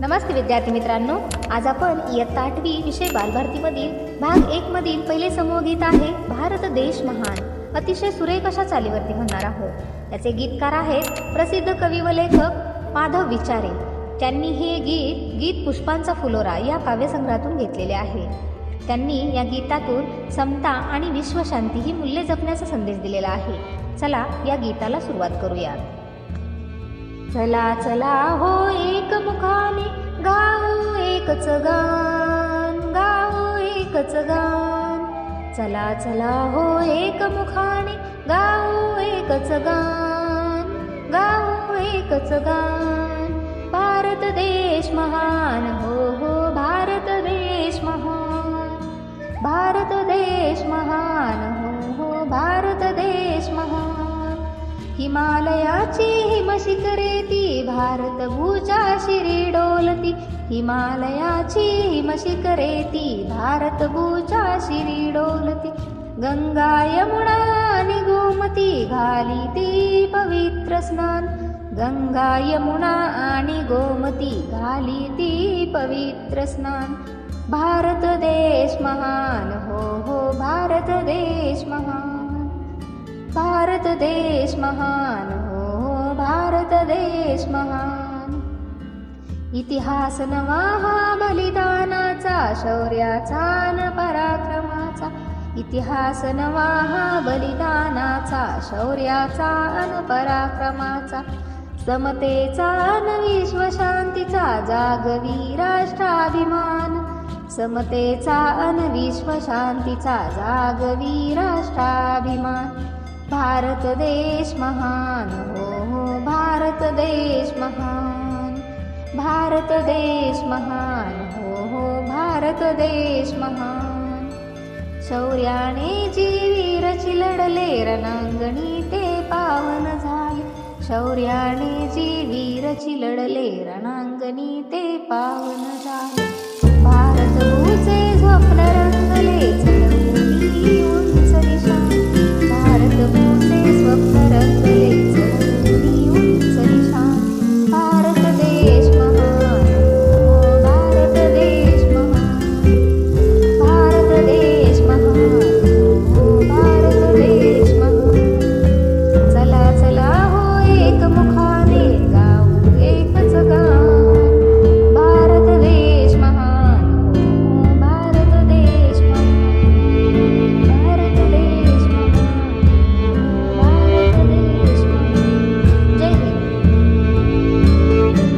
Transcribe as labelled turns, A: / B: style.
A: नमस्ते विद्यार्थी मित्रांनो. आज आपण इयत्ता आठवी विषय बालभारतीमधील भाग एक मधील पहिले समूह गीत आहे भारत देश महान. अतिशय सुरेख अशा चालीवरती म्हणणार आहोत. याचे गीतकार आहेत प्रसिद्ध कवी व लेखक माधव विचारे. त्यांनी हे गीत गीत पुष्पांचा फुलोरा या काव्यसंग्रहातून घेतलेले आहे. त्यांनी या गीतातून समता आणि विश्वशांती ही मूल्ये जपण्याचा संदेश दिलेला आहे. चला या गीताला सुरुवात करूयात. चला चला हो एक मुखाने गाऊ एकच गान गाऊ एकच गान. चला चला हो एक मुखाने गाऊ एकच गान गाऊ एकच गान. भारत देश महान हो हो भारत देश महान. भारत देश महान. हिमालयाि मशीकरेे ती भारतबुजा शिरिडोली हिमालयाे ती भारतबुजा गङ्गा गङ्गायमुनानि गोमती घालिते पवित्रस्नान् गङ्गा स्नान। गङ्गायमुना गोमतीाली ती प स्नान। भारतदेश महान भारतदेश महान। भारत देश महान हो भारत देश महान. इतिहास नवा हा बलिदानाचा शौर्याचा न पराक्रमाचा. इतिहास नवा हा बलिदानाचा शौर्याचा अन पराक्रमाचा. समतेचा न विश्वशांतीचा जागवी राष्ट्राभिमान. समतेचा अन विश्वशांतीचा जागवी राष्ट्राभिमान. भारत देश महान हो, हो भारत देश महान. भारत देश महान हो हो भारत देश महान. शौर्याने जी लढले रणांगणी ते पावन झाले. शौर्याने जी वीरची लढले रणांगणी ते पावन झाले. भारत भूचे